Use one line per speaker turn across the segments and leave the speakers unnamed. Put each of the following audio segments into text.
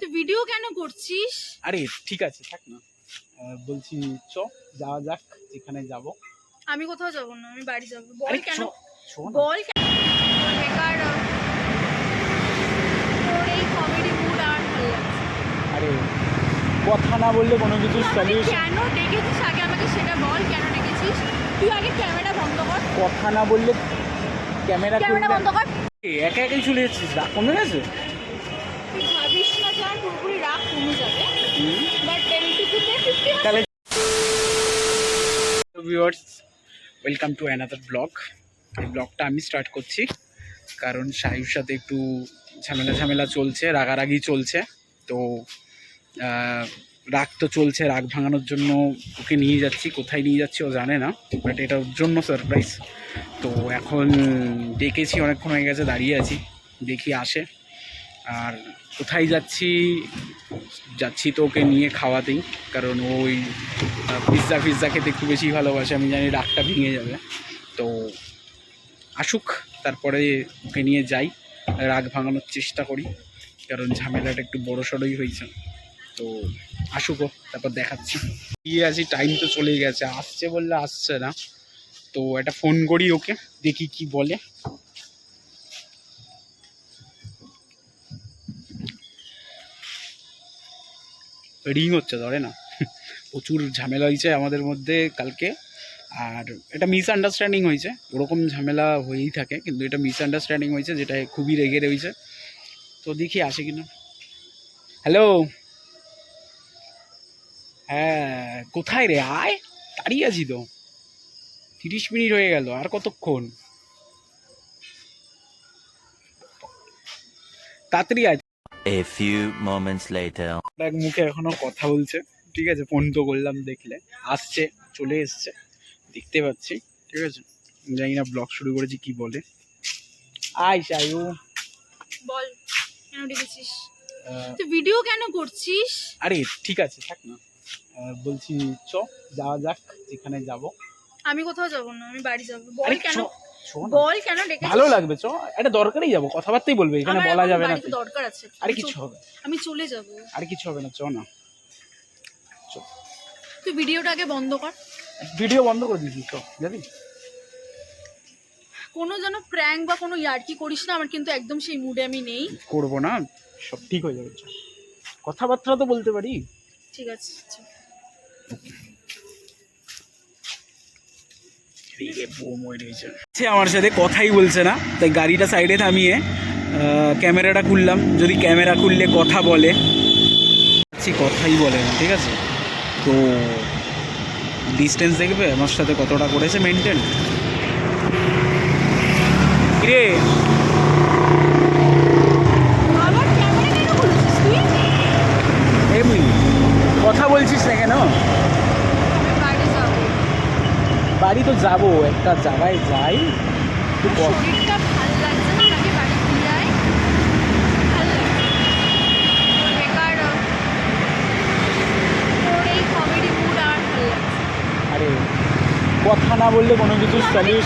তুই ভিডিও কেন করছিস?
আরে ঠিক আছে থাক না। বলছি চ যাওয়া যাক যেখানে যাব।
আমি কোথাও যাব না আমি বাড়ি যাব। বল কেন। বল বেকার এই কমেডি মুড আর ভালো লাগছে
আরে কথা না বললে কোনো কিছু সলিউশন
কেন ডেকেছিস? আগে আমাকে সেটা বল কেন ডেকেছিস? তুই আগে ক্যামেরা বন্ধ কর।
কথা না বললে ক্যামেরা
ক্যামেরা বন্ধ কর।
একা একাই চলে যাচ্ছিস রাগ কমে গেছে?
পুরোপুরি রাগ কমে যাবে। বাট এইটুকুতে ফিফটি
তাহলে viewers welcome to another blog এই ব্লগটা আমি স্টার্ট করছি কারণ শাহির সাথে একটু ঝামেলা ঝামেলা চলছে রাগারাগি চলছে। তো রাগ তো চলছে রাগ ভাঙানোর জন্য ওকে নিয়ে যাচ্ছি কোথায় নিয়ে যাচ্ছি ও জানে না বাট এটা ওর জন্য সারপ্রাইজ তো এখন ডেকেছি অনেকক্ষণ হয়ে গেছে দাঁড়িয়ে আছি দেখি আসে। আর কোথায় যাচ্ছি? যাচ্ছি তো ওকে নিয়ে খাওয়াতেই, কারণ ওই পিৎজা ফিৎজা খেতে একটু বেশি ভালোবাসে, আমি জানি রাগটা ভেঙে যাবে। তো আসুক, তারপরে ওকে নিয়ে যাই, রাগ ভাঙানোর চেষ্টা করি, কারণ ঝামেলাটা একটু বড় সড়োই হয়েছে। তো আসুক ও, তারপর দেখাচ্ছি। গিয়ে আছি টাইম তো চলেই গেছে, আসছে বললে আসছে না। তো একটা ফোন করি ওকে, দেখি কি বলে। রিং হচ্ছে, ধরে না প্রচুর ঝামেলা হয়েছে আমাদের মধ্যে কালকে। আর এটা মিসআন্ডারস্ট্যান্ডিং হয়েছে, ওরকম ঝামেলা হয়েই থাকে, কিন্তু এটা মিসআন্ডারস্ট্যান্ডিং হয়েছে, যেটা খুবই রেগে রয়েছে। তো দেখি আসে কিনা। হ্যালো হ্যাঁ কোথায় রে? আয়, দাঁড়িয়ে আছি তো। তিরিশ মিনিট হয়ে গেল, আর কতক্ষণ? তাড়াতাড়ি আয়।
A few moments later.
এক মুখে এখনও কথা বলছে। ঠিক আছে ফোন তো করলাম দেখলে। আসছে চলে এসছে। দেখতে পাচ্ছি ঠিক আছে? জানি না ব্লগ শুরু করেছি কি বলে। আয় সায়ু।
বল কেন ডেকেছিস? তুই ভিডিও কেন করছিস?
আরে ঠিক আছে থাক না। বলছি চ যাওয়া যাক যেখানে যাব।
আমি কোথাও যাব না আমি বাড়ি যাব। বল কেন। বল কেন ডেকেছিস?
ভালো লাগবে চ এটা দরকারই যাব কথাবার্তাই বলবে এখানে বলা যাবে না
দরকার আছে।
আরে কিছু হবে
আমি চলে যাব।
আরে কিছু হবে না চ না।
তুই ভিডিওটা আগে বন্ধ কর।
ভিডিও বন্ধ করে দিয়েছি চ যাবি?
কোনো যেন প্র্যাঙ্ক বা কোনো ইয়ার্কি করিস না আমার কিন্তু একদম সেই মুডে আমি নেই।
করব না সব ঠিক হয়ে যাবে কথাবার্তা তো বলতে পারি।
ঠিক আছে চল।
সে আমার সাথে কথাই বলছে না। তাই গাড়িটা সাইডে থামিয়ে ক্যামেরাটা খুললাম। যদি ক্যামেরা খুললে কথা বলে। সে কথাই বলে না ঠিক আছে? তো ডিস্টেন্স দেখবে আমার সাথে কতটা করেছে মেনটেন রে
আবার ক্যামেরা কেন খুলেছিস তুই?
এমনি কথা বলছিস না কেন?
বাড়ি
তো যাব একটা জায়গায় যাই।
আর
কথা না বললে কোনো কিছু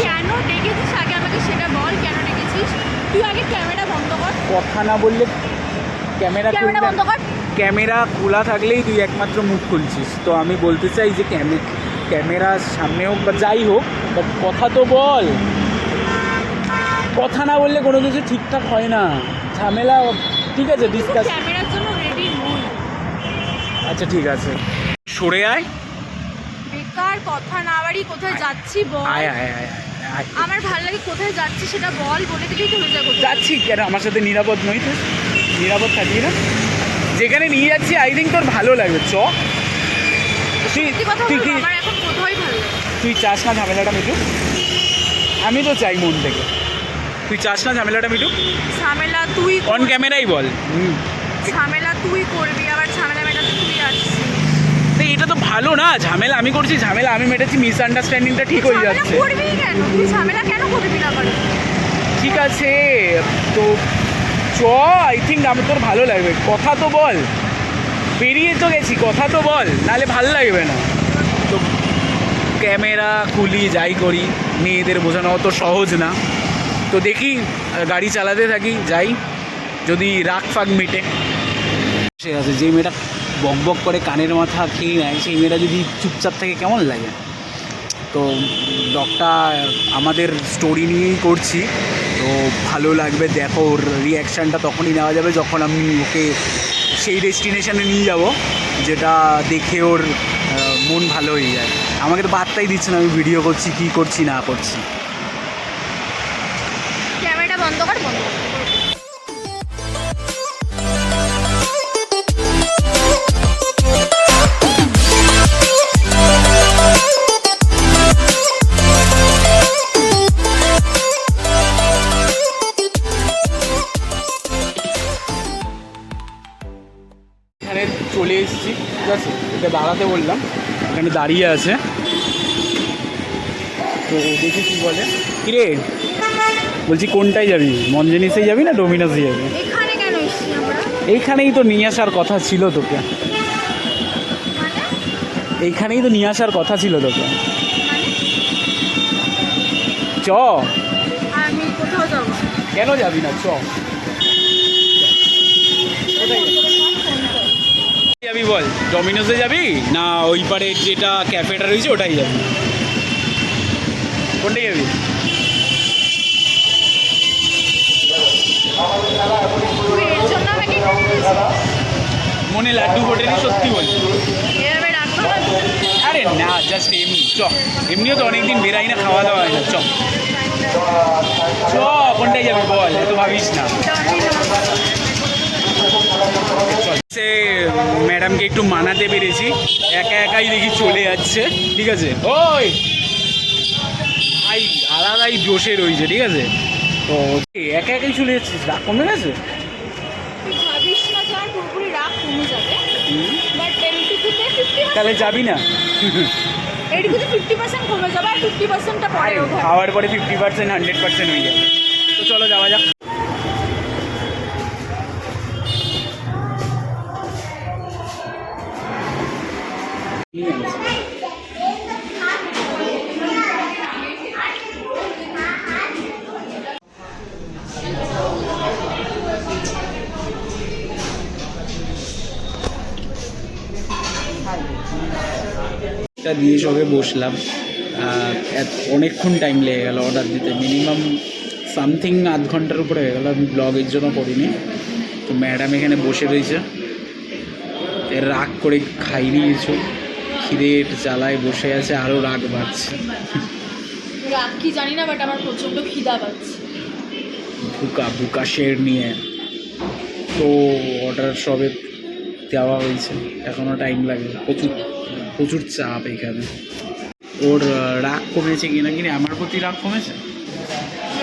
কেন ডেকেছিস? আগে আমাকে সেটা বল কেন ডেকেছিস? তুই আগে ক্যামেরা বন্ধ কর।
কথা না বললে ক্যামেরা
ক্যামেরা বন্ধ কর।
ক্যামেরা খোলা থাকলেই তুই একমাত্র মুখ খুলছিস। তো আমি বলতে চাই যে ক্যামে ক্যামেরার সামনে হোক বা যাই হোক বাট কথা তো বল। কথা না বললে কোনো কিছু ঠিকঠাক হয় না। ঝামেলা ঠিক আছে ডিসকাস আচ্ছা ঠিক আছে। সরে আয়।
বেকার কথা না বাড়ি কোথায় যাচ্ছি বল।
আয় আয় আয়
আমার ভালো লাগে কোথায় যাচ্ছি সেটা বল বলে দিলেই তো হয়ে যাবে।
যাচ্ছি কেন? আমার সাথে নিরাপদ নই তো। নিরাপদ থাকি না। যেখানে নিয়ে যাচ্ছি আই থিঙ্ক তোর ভালো লাগবে। চ। তুই তুই কি
আমার এখন কোথায় ভালো লাগে
তুই চাস না ঝামেলাটা মিটুক? আমি তো চাই মন থেকে। তুই চাস না ঝামেলাটা মিটুক?
ঝামেলা তুই
অন ক্যামেরাই বল।
ঝামেলা তুই করবি আবার ঝামেলা মেটাতে তুই আসছিস
এটা তো ভালো না। ঝামেলা আমি করছি ঝামেলা আমি মেটাচ্ছি মিসআন্ডারস্ট্যান্ডিংটা ঠিক হয়ে যাচ্ছে।
করবি কেন? তুই ঝামেলা কেন করবি না
ঠিক আছে তো চ আই থিঙ্ক আমি তোর ভালো লাগবে। কথা তো বল। বেরিয়ে তো গেছি কথা তো বল। নাহলে ভালো লাগবে না। ক্যামেরা খুলি যাই করি, মেয়েদের বোঝানো অত সহজ না। তো দেখি, গাড়ি চালাতে থাকি, যাই। যদি রাগ ফাগ মিটে। সে আছে, যে মেয়েটা বক বক করে কানের মাথা খেয়ে নেয়, সেই মেয়েটা যদি চুপচাপ থাকে, কেমন লাগে? তো ব্লগটা আমাদের স্টোরি নিয়েই করছি। তো ভালো লাগবে, দেখো, ওর রিয়াকশানটা তখনই নেওয়া যাবে যখন আমি ওকে সেই ডেস্টিনেশানে নিয়ে যাব, যেটা দেখে ওর মন ভালো হয়ে যায়। আমাকে তো বার্তাই দিচ্ছে না আমি ভিডিও করছি কি করছি না করছি।
ক্যামেরাটা বন্ধ কর বন্ধ
এখানে চলে এসেছি ঠিক আছে এটা দাঁড়াতে বললাম। এখানে দাঁড়িয়ে আছে। তো দেখি কী বলে? কিরে? বলছি কোনটায় যাবি? মঞ্জেনিসে যাবি না ডোমিনোসে যাবি? এইখানেই তো নিয়ে আসার কথা ছিল তোকে।
মানে?
এইখানেই তো নিয়ে আসার কথা ছিল তোকে।
মানে?
চ। কেন যাবি না? চ কোথায় যাবি বল ডমিনোসে যাবি? না ওই পারে যেটা ক্যাফেটা রয়েছে ওটাই যাবি। কোনটাই যাবি? মনে লাড্ডু ফোটেনি সত্যি বলছি
তো?
আরে না জাস্ট এমনি চ। এমনিও তো অনেকদিন বেরাই না খাওয়া দাওয়া হয় না চ। চ কোনটাই যাবি বল এত ভাবিস না। ম্যাডামকে একটু মানাতে পেরেছি। একা একাই দেখি চলে যাচ্ছে ঠিক আছে? ওই! আই আলাদাই বসে রয়েছে ঠিক আছে? তো একা একাই চলে যাচ্ছিস রাগ কমে গেছে? তাহলে যাবি না? খাওয়ার পরে ফিফটি পার্সেন্ট হান্ড্রেড পার্সেন্ট হয়ে যাবে। তো চলো যাওয়া যাক। দিয়ে সবে বসলাম। অনেকক্ষণ টাইম লেগে গেল অর্ডার দিতে। মিনিমাম সামথিং আধ ঘণ্টার উপরে হয়ে গেল। আমি ব্লগের জন্য করিনি। তো ম্যাডাম এখানে বসে রয়েছে। রাগ করে খাইনি কিছু। খিদের জ্বালায় বসে আছে আরও রাগ বাড়ছে।
রাগ কি জানি না বাট আমার প্রচণ্ড খিদা পাচ্ছে।
বুকা বুকা শের নিয়ে। তো অর্ডার সবে দেওয়া হয়েছে এখনও টাইম লাগবে প্রচুর প্রচুর চাপ এখানে। ওর রাগ কমেছে কিনা কিনা আমার প্রতি রাগ কমেছে?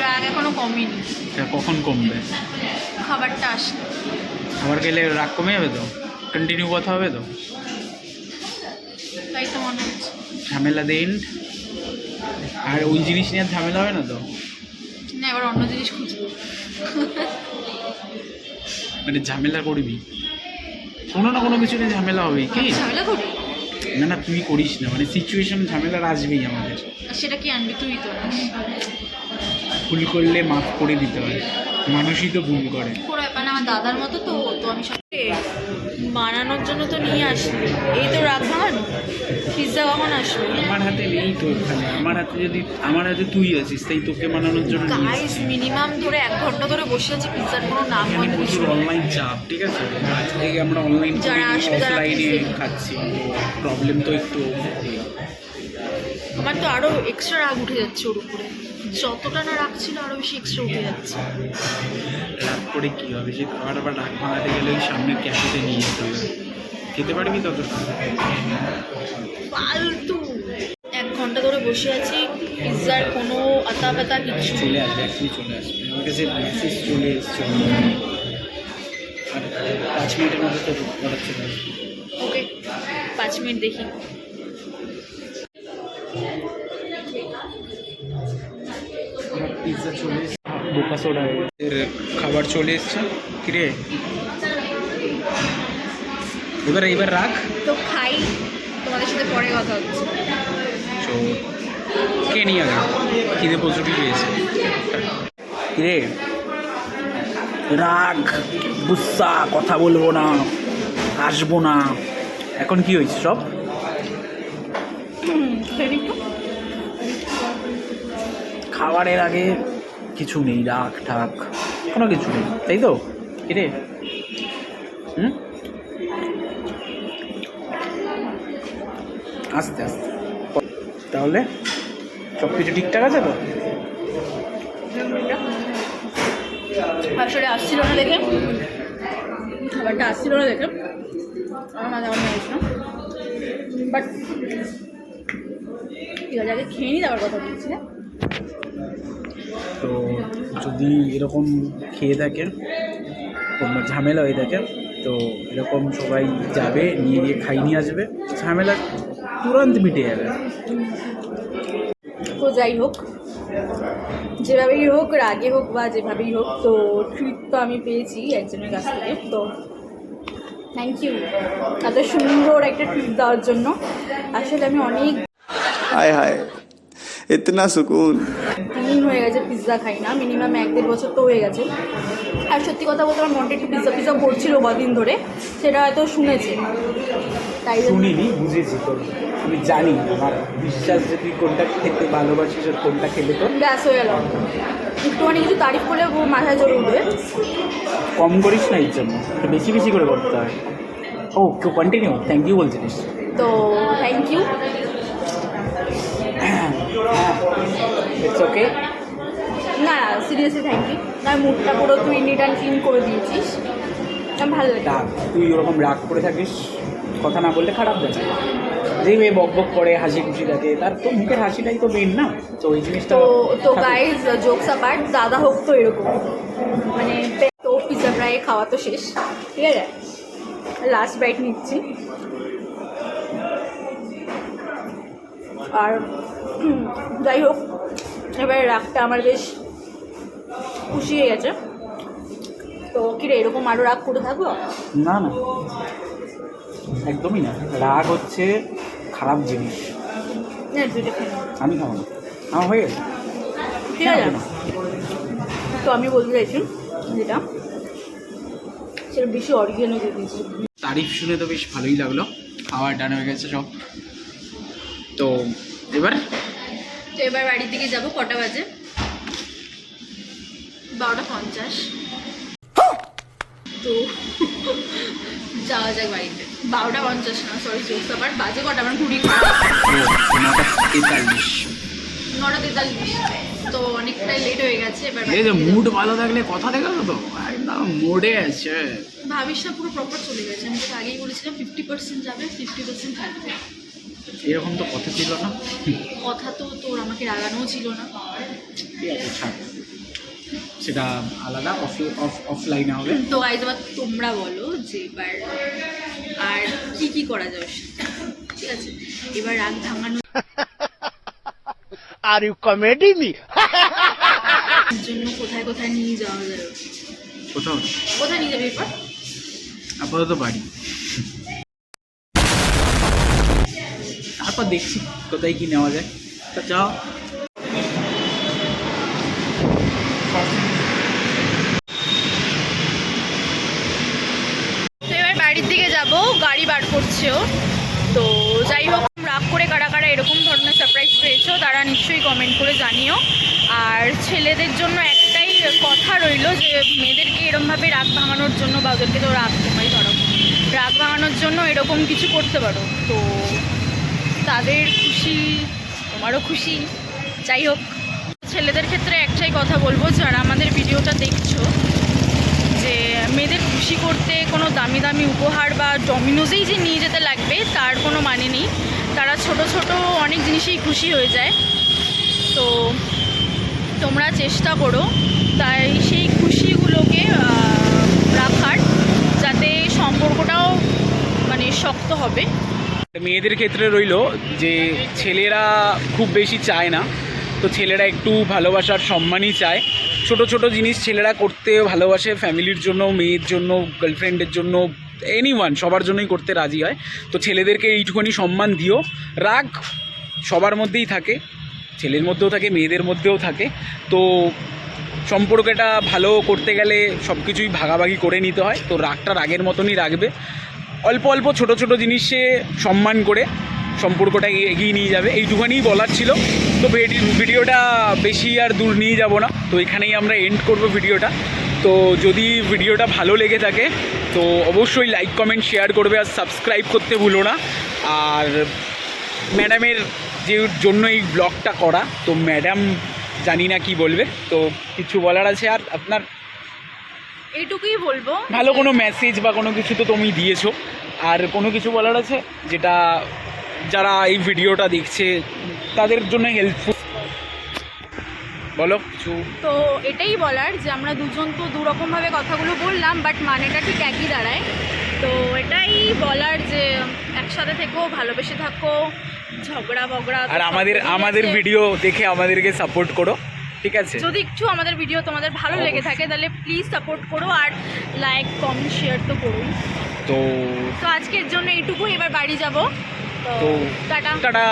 রাগ এখনও কমেনি।
কখন কমবে?
খাবারটা আসলে।
খাবার খেলে রাগ কমে যাবে তো? কন্টিনিউ কথা হবে তো?
তাই তো মনে হচ্ছে।
ঝামেলা দেন আর ওই জিনিস নিয়ে ঝামেলা হবে না তো?
না এবার অন্য জিনিস খুঁজবো।
মানে ঝামেলা করবি? কোনো না কোনো কিছু নিয়ে ঝামেলা হবে কি?
ঝামেলা করি?
না না তুই করিস না। মানে সিচুয়েশন ঝামেলা আসবেই আমাদের।
সেটা কি আনবি? তুই তো
ভুল করলে মাফ করে দিতে হয়। মানুষই তো ভুল করে।
পুরো ব্যাপার না, আমার দাদার মতো তো ও তো আমি সব বানানোর জন্য তো নিয়ে আসলি এই তো রাগ ভাঙানো পিৎজা কখন আসবে
আমার হাতে নেই তো ওখানে আমার হাতে যদি আমার হাতে তুই আছিস তাই তোকে মানানোর জন্য নিয়ে
গাইস মিনিমাম ধরে এক ঘণ্টা ধরে বসে আছি পিৎজার কোনো নাম গন্ধ
প্রচুর অনলাইন চাপ ঠিক আছে? আজ থেকে আমরা অনলাইন
যারা আসবে তারা
অফলাইনে খাচ্ছি। প্রবলেম তো একটু।
আমার তো আরও এক্সট্রা রাগ উঠে যাচ্ছে ওর উপরে। যতটা না রাগ ছিল আরও বেশি এক্সট্রা উঠে যাচ্ছে।
রাগ করে কী হবে? সে খাবার আবার রাগ ভাঙাতে গেলে ওই সামনের ক্যাফেতে নিয়ে যেতে হবে। খেতে পারবি তত
ফালতু। এক ঘণ্টা ধরে বসে আছি পিৎজার কোনো আতা পাতা কিছু
চলে আসবে এখনই চলে আসবে। আমার কাছে মেসেজ চলে এসছে। আর পাঁচ মিনিটের মধ্যে তো অর্ডার চলে আসবে
ওকে পাঁচ মিনিট দেখি।
পিৎজা চলে এসছে। বোকা সোডা। এর খাবার চলে এসছে। কিরে? এবার এবার রাখ।
তো খাই। তোমাদের সাথে পরে কথা হচ্ছে।
তো কে নিয়ে আগে? খিদে প্রচুরই পেয়েছে। কিরে? রাগ গুসা কথা বলব না আসব না। এখন কি হয়েছে সব? খাবারের আগে কিছু নেই, রাগ ঠাক, কোনো কিছু নেই। তাই তো? কিরে হুম? আস্তে আস্তে। তাহলে সব কিছু ঠিকঠাক আছে তো?
আসলে আসছিল না দেখে। খাবারটা আসছিল না দেখে। আমার মাথা আমার মেরেছিল বাট ঠিক আছে আগে খেয়ে নিই, তারপর কথা বলছি হ্যাঁ?
তো যদি এরকম খেয়ে থাকে কোনো ঝামেলা হয়ে থাকে তো এরকম সবাই যাবে নিয়ে গিয়ে খাই নিয়ে আসবে ঝামেলা তুরন্ত মিটে যাবে।
তো যাই হোক যেভাবেই হোক রাগে হোক বা যেভাবেই হোক তো ট্রিট তো আমি পেয়েছি একজনের কাছ থেকে তো থ্যাংক ইউ এত সুন্দর একটা ট্রিট দেওয়ার জন্য। আসলে আমি অনেক
হায় হায়। ইতনা সুকুন
তিন হয়ে গেছে পিৎজা খাই না। মিনিমাম এক দেড় বছর তো হয়ে গেছে। আর সত্যি কথা বলতে আমার মনটা একটু পিৎজা পিৎজা পড়ছিল কদিন ধরে। সেটা হয়তো শুনেছে। তাই
শুনিনি বুঝেছি তো। আমি জানি আমার বিশ্বাস যে তুই কোনটা খেতে ভালোবাসিস আর কোনটা খেলে তো
ব্যাস হয়ে গেল। একটুখানি কিছু তারিফ করলে মাথায় জোর উঠবে।
কম করিস না এর জন্য বেশি বেশি করে করতে হয়। ও কেউ কন্টিনিউ থ্যাংক ইউ বলছিস
তো থ্যাংক ইউ
ওকে।
না না সিরিয়াসলি থ্যাংক ইউ না মুডটা পুরো তুই নিট অ্যান্ড ক্লিন করে দিয়েছিস। আমার ভালো লাগে।
রাগ তুই ওরকম রাগ করে থাকিস কথা না বললে খারাপ লাগে। যে মেয়ে বক বক করে হাসি খুশি থাকে তার তো মুখের হাসিটাই তো মেন না। তো ওই জিনিসটা
তো তো গাইজ জোকস অ্যাপার্ট দাদা হোক তো এরকম। মানে তো পিৎজা প্রায় খাওয়া তো শেষ। ঠিক আছে? লাস্ট বাইট নিচ্ছি। আর যাই হোক এবারে রাগটা আমার বেশ খুশি হয়ে গেছে। তো কিরে এরকম আরও রাগ করে থাকব
না না। একদমই না। রাগ হচ্ছে খারাপ জিনিস। আমি খাব না। আমার হয়ে গেছে।
ঠিক আছে। তো আমি বলতে চাইছি যেটা সেটা বেশি অরিজিনাল
তারিফ শুনে তো বেশ ভালোই লাগল। খাওয়ার ডান হয়ে গেছে সব। তো এবার?
তো এবার বাড়ির দিকে যাব কটা বাজে? বারোটা পঞ্চাশ। তো যাওয়া যাক বাড়িতে। বারোটা পঞ্চাশ না সরি চোদ্দ আবার। বাজে কটা? আমার ঘুরি খারাপ।
নটা তেতাল্লিশ।
নটা তেতাল্লিশ তো অনেকটাই লেট হয়ে গেছে এবার
এই যে মুড ভালো থাকলে কথা দেখো তো? একদম মোডে আছে।
ভাবিস না পুরো প্রপার চলে গেছে। আমি তোকে আগেই বলেছিলাম ফিফটি পার্সেন্ট যাবে ফিফটি পার্সেন্ট থাকবে।
এরকম তো কথা ছিল না।
কথা তো তোর আমাকে রাগানোও ছিল না।
ঠিক আছে ছাড়। সেটা আলাদা অফ অফ অফলাইনে হবে।
তো আজ এবার তোমরা বলো যে এবার আর কি কি করা যাবে ঠিক আছে এবার রাগ ভাঙানোর
Are you comedy me?
জন্য কোথায় কোথায় নিয়ে যাওয়া যাবে?
কোথাও?
কোথায় নিয়ে যাবে এরপর?
আপাতত বাড়ি। তারপর দেখছি কোথায় কি নেওয়া যায়। তা
এবার বাড়ির দিকে যাব, গাড়ি বার করছে ও। তো যাই হোক, রাগ করে কারা কারা এরকম ধরনের সারপ্রাইজ পেয়েছ, তারা নিশ্চয়ই কমেন্ট করে জানিও। আর ছেলেদের জন্য একটাই কথা রইল যে, মেয়েদেরকে এরমভাবে রাগ ভাঙানোর জন্য বা ওদেরকে তো রাগ তোমায় ধরো রাগ ভাঙানোর জন্য এরকম কিছু করতে পারো। তো তাদের খুশি, তোমারও খুশি। যাই হোক, ছেলেদের ক্ষেত্রে একটাই কথা বলব, যারা আমাদের ভিডিওটা দেখছ, যে মেয়েদের খুশি করতে কোনো দামি দামি উপহার বা ডমিনোজেই যে নিয়ে যেতে লাগবে, তার কোনো মানে নেই। তারা ছোট ছোট অনেক জিনিসেই খুশি হয়ে যায়। তো তোমরা চেষ্টা করো, তাই সেই খুশিগুলোকে রাখার, যাতে সম্পর্কটাও মানে শক্ত হবে।
মেয়েদের ক্ষেত্রে রইল যে ছেলেরা খুব বেশি চায় না। তো ছেলেরা একটু ভালোবাসার সম্মানই চায়। ছোট ছোট জিনিস ছেলেরা করতে ভালোবাসে, ফ্যামিলির জন্য, মেয়ের জন্য, গার্লফ্রেন্ডের জন্য এনি ওয়ান সবার জন্যই করতে রাজি হয়। তো ছেলেদেরকে এইটুখানি সম্মান দিও। রাগ সবার মধ্যেই থাকে, ছেলের মধ্যেও থাকে, মেয়েদের মধ্যেও থাকে। তো সম্পর্কটা ভালো করতে গেলে সব কিছুই ভাগাভাগি করে নিতে হয়। তো রাগটা রাগের মতনই রাখবে। অল্প অল্প ছোট ছোট জিনিসে সম্মান করে সম্পর্কটা এগিয়ে নিয়ে যাবে। এইটুখানিই বলার ছিল। তো ভিডি- ভিডিওটা বেশি আর দূর নিয়ে যাব না। তো এখানেই আমরা এন্ড করব ভিডিওটা। তো যদি ভিডিওটা ভালো লেগে থাকে, তো অবশ্যই লাইক কমেন্ট শেয়ার করবে আর সাবস্ক্রাইব করতে ভুলো না। আর ম্যাডামের যে জন্য এই ব্লগটা করা, তো ম্যাডাম জানি না কি বলবে। তো কিছু বলার আছে আর আপনার
এইটুকুই বলব।
ভালো কোনো মেসেজ বা কোনো কিছু তো তুমি দিয়েছ। আর কোনো কিছু বলার আছে? যেটা যারা এই ভিডিওটা দেখছে তাদের জন্য হেল্পফুল বলো কিছু।
তো এটাই বলার যে আমরা দুজন তো দুরকমভাবে কথাগুলো বললাম বাট মানেটা ঠিক একই দাঁড়ায়। তো এটাই বলার যে একসাথে থেকো ভালোবেসে থাকো ঝগড়া বগড়া
আর আমাদের আমাদের ভিডিও দেখে আমাদেরকে সাপোর্ট করো। ঠিক আছে?
যদি একটু আমাদের ভিডিও তোমাদের ভালো লেগে থাকে তাহলে প্লিজ সাপোর্ট করো আর লাইক কমেন্ট শেয়ার তো করো
তো
তো আজকের জন্য এইটুকু এবার বাড়ি যাব।
তো
টাটা।
টাটা।